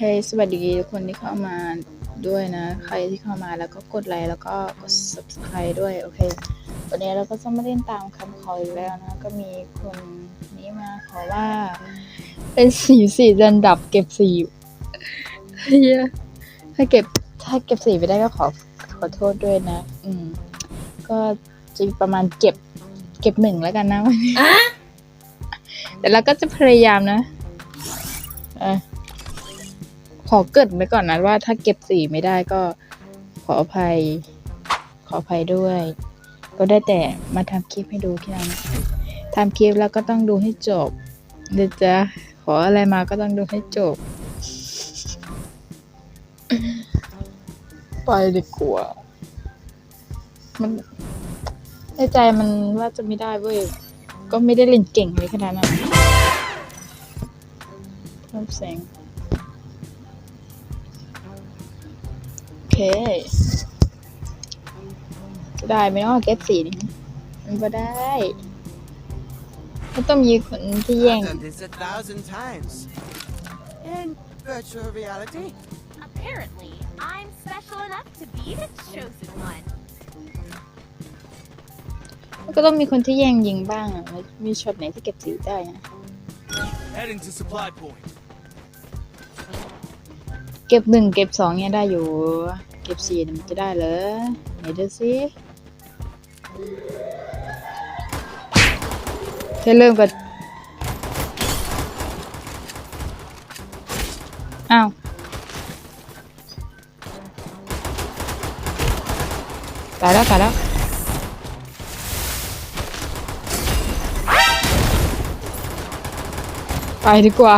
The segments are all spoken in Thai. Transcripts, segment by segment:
เคสวัสดีทุกคนที่เข้ามาด้วยนะ ใครที่เข้ามาแล้วก็กดไลค์แล้วก็กด subscribe ด้วย โอเค วันนี้เราก็จะมาเล่นตามคำขออีกแล้วนะ ก็มีคนนี้มาขอว่า เป็นสีสีดันดับเก็บสีเฮียถ้าเก็บถ้าเก็บสีไม่ได้ก็ขอขอโทษด้วยนะ อืม ก็จะประมาณเก็บ เก็บหนึ่งแล้วกันนะวันนี้แต่เราก็จะพยายามนะ เออ ขอเกิดไว้ก่อนนะว่าถ้าเก็บสีไม่ได้ก็ขออภัย ขออภัยด้วย ก็ได้แต่มาทำคลิปให้ดูแค่นั้นทำคลิปแล้วก็ต้องดูให้จบเดี๋ยวจะขออะไรมาก็ต้องดูให้จบ ไปดีกว่า มันในใจมันว่าจะไม่ได้เว้ย ก็ไม่ได้เล่นเก่งเลยขนาดนั้นเพิ่มเสียง เคจะได้ไหมเนาะเก็บสีนี่มันก็ได้ก็ต้องมีคนที่แย่ง I've done this a thousand times. In virtual reality, Apparently, I'm special enough to be the chosen one. ก็ต้องมีคนที่แย่งยิงบ้างอะมันมีช็อตไหนที่เก็บสีได้นะ Heading to supply point. เก็บหนึ่งเก็บสองเนี่ยได้อยู่ เก็บสี่มันจะได้เหรอไหนดูสิแค่เริ่มกับอ้าว ตายแล้วตายแล้วไปดีกว่า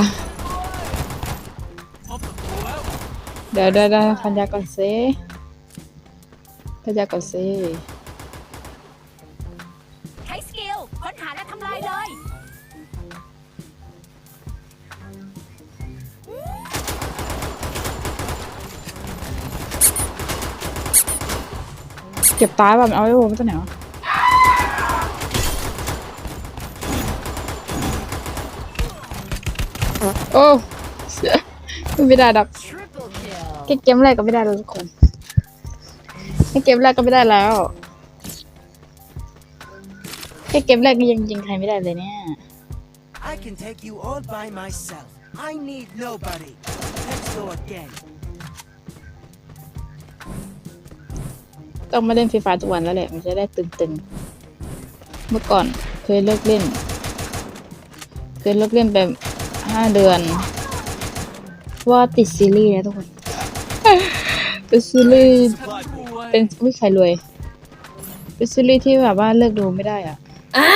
ดี๋ยวเดี๋ยวเดี๋ยวพันยาก่อนสิพันยาก่อนสิใช้สกิลค้นหาและทำลายเลยเก็บตายแบบเอาไว้โว้ไม่ตัวไหนวะโอ้เสียไม่ได้ดับ Triple kill แค่เกมแรกก็ไม่ได้แล้วทุกคนแค่เกมแรกก็ไม่ได้แล้วแค่เกมแรกก็ยังยิงใครไม่ได้เลยเนี่ย I can take you all by myself. I need nobody. Let's go again. ต้องมาเล่นฟรีไฟทุกวันแล้วแหละ มันจะได้ตึงๆ เมื่อก่อนเคยเลิกเล่น เคยเลิกเล่นไปห้าเดือนเพราะว่าติดซีรีส์นะทุกคน เป็นซีรีส์เป็นวิใครรวย เป็นซีรีส์ที่แบบว่าเลิกดูไม่ได้อะอะ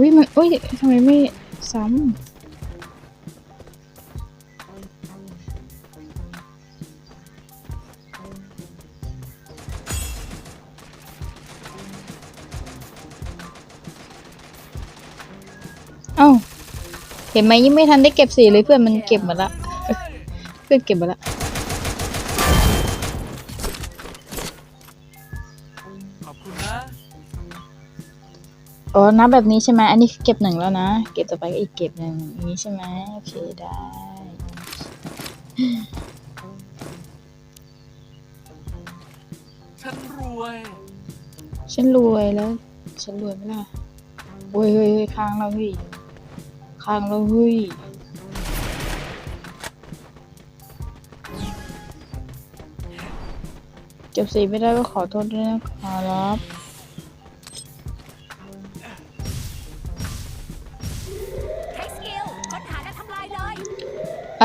วิมันอุ้ยทำไมไม่ซ้ำเอ้า เห็นไหมยังไม่ทันได้เก็บสีเลยเพื่อนมันเก็บหมดละ เพื่อนเก็บหมดละ อ๋อนับแบบนี้ใช่ไหมอันนี้เก็บหนึ่งแล้วนะ เก็บต่อไปก็อีกเก็บหนึ่งอย่างนี้ใช่ไหมโอเคได้ ฉันรวย ฉันรวยแล้ว ฉันรวยไหมล่ะโอ้ยเฮ้ยเฮ้ยค้างเราเฮ้ยค้างเราเฮ้ยเก็บสีไม่ได้ก็ขอโทษด้วยนะครับ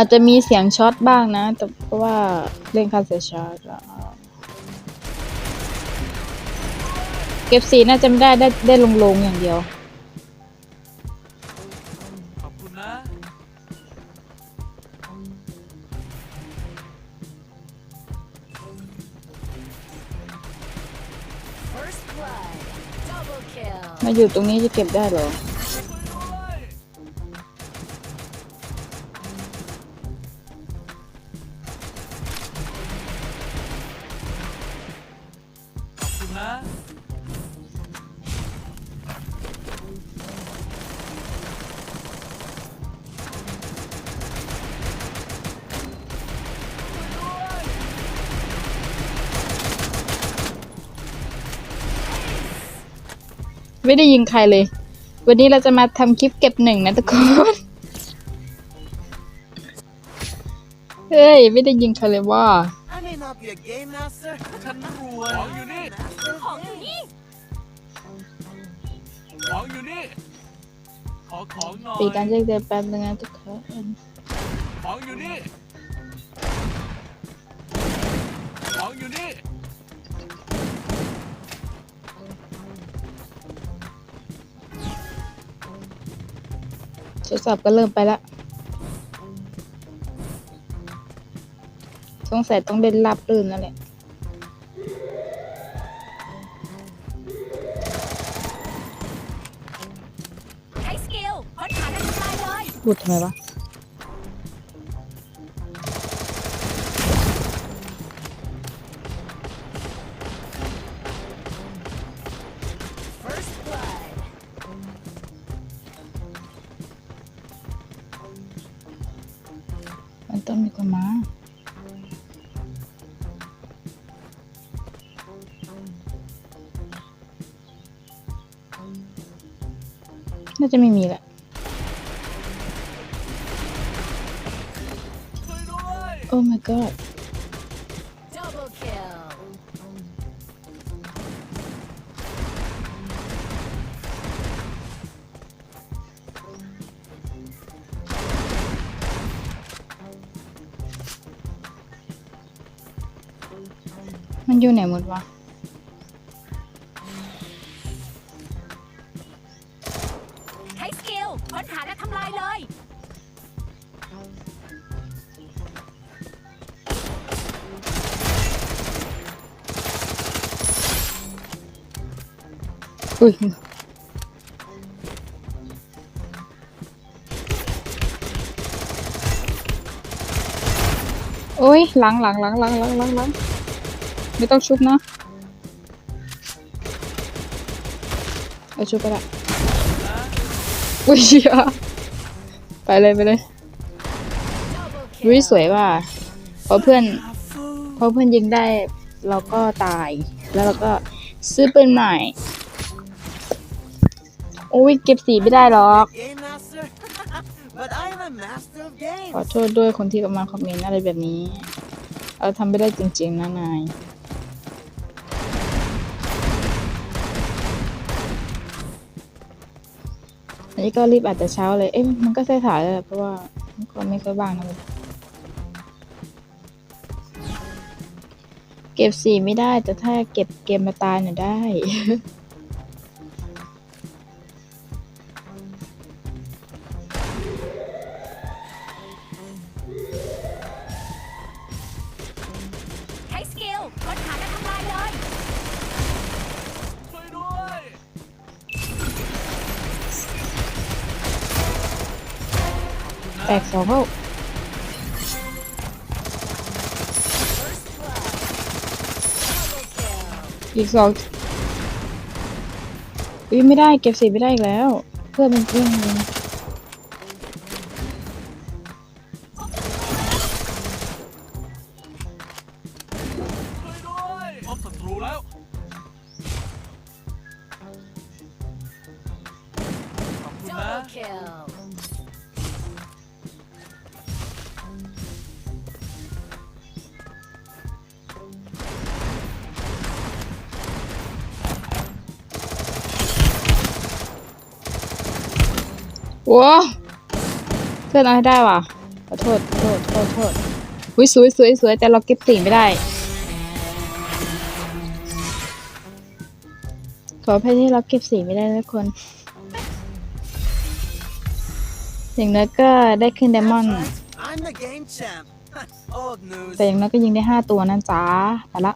อาจจะมีเสียงช็อตบ้างนะ แต่เพราะว่าเล่นคาเสียช็อตแเก็บสีน่าจะไม่ได้ได้ได้ลงลงอย่างเดียว ขอบคุณนะมาอยู่ตรงนี้จะเก็บได้หรอ ไม่ได้ยิงใครเลย วันนี้เราจะมาทำคลิปเก็บหนึ่งนะทุกคน เฮ้ย ไม่ได้ยิงใครเลยว่า I may not be a game master. ฉันรวยของอยู่นี่ ของอยู่นี่ ของอยู่นี่ ขอของหน่อยปีการแจ้งเตือนแป๊บนึงนะทุกคนของอยู่นี่ ของอยู่นี่ ทรศัพท์ก็เริ่มไปละสงสัยต้องเล่นลับลื่นนั่นแหละ ใช้สกิลค้นหาและทำลายเลยพูดทำไมวะ มันต้องมีคนมาน่าจะไม่มีแหละโอ้ my god มันอยู่ไหนหมดวะใช้สกิลค้นหาและทำลายเลย อุ้ยโอ้ยหลังหลังหลังหลังหลังหลังหลัง ไม่ต้องชุบนะเอาชุบไปละอุ้ยเหี้ยไปเลยไปเลยวิสวยว่ะเพราะเพื่อนเพราะเพื่อนยิงได้เราก็ตาย แล้วเราก็ซื้อปืนใหม่โอ้ยเก็บสีไม่ได้หรอกขอโทษด้วยคนที่กำลังคอมเมนต์อะไรแบบนี้ เราทำไม่ได้จริงๆนะนาย นนี้ก็รีบอาจจะเช้าเลย เอ๊ะมันก็สายแล้วเพราะว่ามันก็ไม่ค่อยว่างนะเก็บสีไม่ได้แต่ถ้าเก็บเกมมาตายเนี่ยได้ ตกสองเข้าอีกสองอุ้ยไม่ได้เก็บสีไม่ได้อีกแล้ว เพื่อนเป็นเพื่อนเลย ว้าเพื่อนเอาให้ได้ว่ะขอโทษโทษโทษโทษอุ้ยสวยสวยสวยแต่เราเก็บสีไม่ได้ ขออภัยที่เราเก็บสีไม่ได้นะทุกคน อย่างน้อยก็ได้ขึ้นไดมอนด์แต่อย่างน้อยก็ยิงได้ห้าตัวนั่นจ้าไปละ